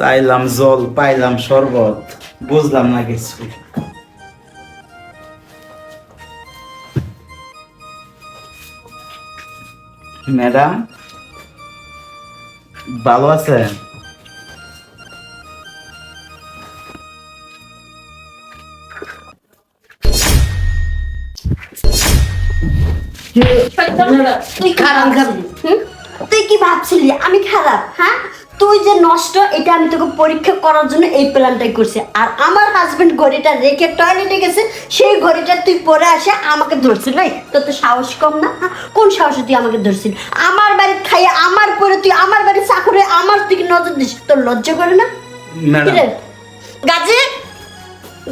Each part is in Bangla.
চাইলাম জল, পাইলাম শরবত, বুঝলাম না কিছু। ম্যাডাম, ভালো আছেন? তুই খারাপ? তুই কি ভাবছিলি? আমি খারাপ হ্যাঁ? তুই যে নষ্ট এটা আমি তোকে পরীক্ষা করার জন্য এই প্ল্যানটাই করছি। আর আমার হাজবেন্ড ঘড়িটা রেখে টয়লেটে গেছে সেই ঘড়িটা তুই পরে আসে আমাকে ধরছিল এই তোর তো সাহস কম না? হ্যাঁ? কোন সাহসে তুই আমাকে ধরছিল আমার বাড়ি খাইয়ে আমার পরে তুই আমার বাড়ি চাকরে আমার দিকে নজর দিস তোর লজ্জা করে না? গাজী?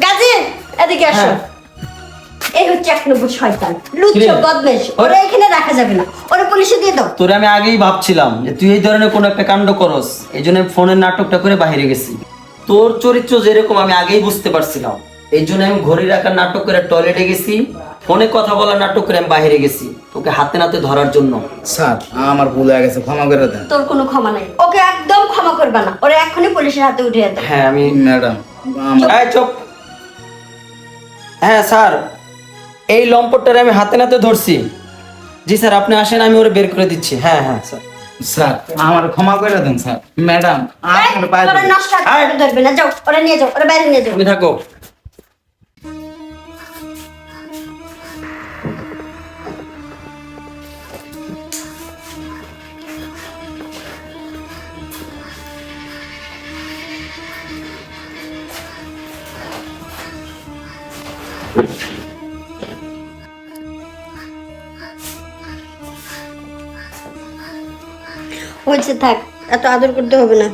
গাজী? এদিকে আসো। হ্যাঁ। এই হচ্ছে এক নম্বর শয়তান। লুচ্চ বদমেশ ওরা এখানে রাখা যাবে না। ওরা পুলিশে দিয়ে দাও। তোরে আমি আগেই ভাবছিলাম যে তুই এই ধরনের কোনো একটা কাণ্ড করস। এই জন্য ফোনের নাটকটা করে বাইরে গেছি। তোর চরিত্র যেরকম আমি আগেই বুঝতে পারছিলাম। এই জন্য আমি ঘড়ি রাখার নাটক করে টয়লেটে গেছি। ফোনে কথা বলার নাটক করে আমি বাইরে গেছি। তোকে হাতে নাতে ধরার জন্য। স্যার আমার ভুল হয়ে গেছে ক্ষমা করে দেন। তোর কোনো ক্ষমা নাই। ওকে একদম ক্ষমা করবে না। ওরা এখনই পুলিশের হাতে দাও। হ্যাঁ আমি ম্যাডাম এই চুপ। হ্যাঁ স্যার। এই লম্পটটারে আমি হাতে নাতে ধরছি। জি স্যার আপনি আসেন আমি ওরে বের করে দিচ্ছি। হ্যাঁ হ্যাঁ স্যার। স্যার আমার ক্ষমা করে দেন স্যার। ম্যাডাম আপনার পায়ে নষ্ট ধরবে না যাও ওরা নিয়ে যাও ওরা বাইরে নিয়ে যাও। তুমি থাকো। হয়েছে থাক এত আদর করতে হবে না।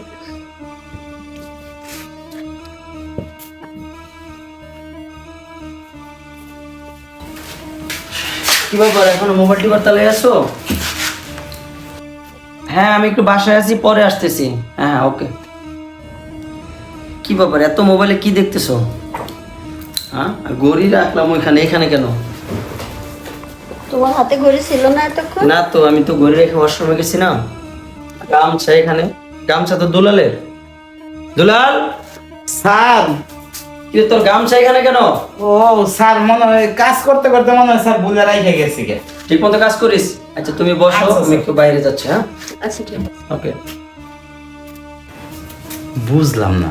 কি ব্যাপার এখন মোবাইল টিপার তালে আছো? হ্যাঁ আমি একটু বাসায় আছি পরে আসতেছি। হ্যাঁ ওকে। কি ব্যাপার এত মোবাইলে কি দেখতেছো? হ্যাঁ গড়ি রাখলাম ওইখানে এখানে কেন? তোমার হাতে ঘড়ি ছিল না এতক্ষণ? না তো আমি তো গড়ি রেখে ওয়াশরুমে গেছি না গামছা এখানে। গামছা তো দুলালের। দুলাল? স্যার। কি তোর গামছা এখানে কেন? ও স্যার মনে হয় কাজ করতে করতে মনে হয় স্যার ভুলে রাইখে গেছি গে। ঠিক মতো কাজ করিস। আচ্ছা তুমি বসো আচ্ছা, আমি একটু বাইরে যাচ্ছি হ্যাঁ? আচ্ছা ঠিক ওকে। বুঝলাম না।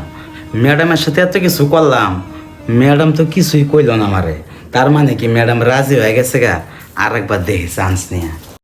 ম্যাডামের সাথে এত কিছু করলাম। ম্যাডাম তো কিছুই কইল না আমারে। তার মানে কি ম্যাডাম রাজি হয়ে গেছে গা? আর একবার দেখি চান্স নিয়ে।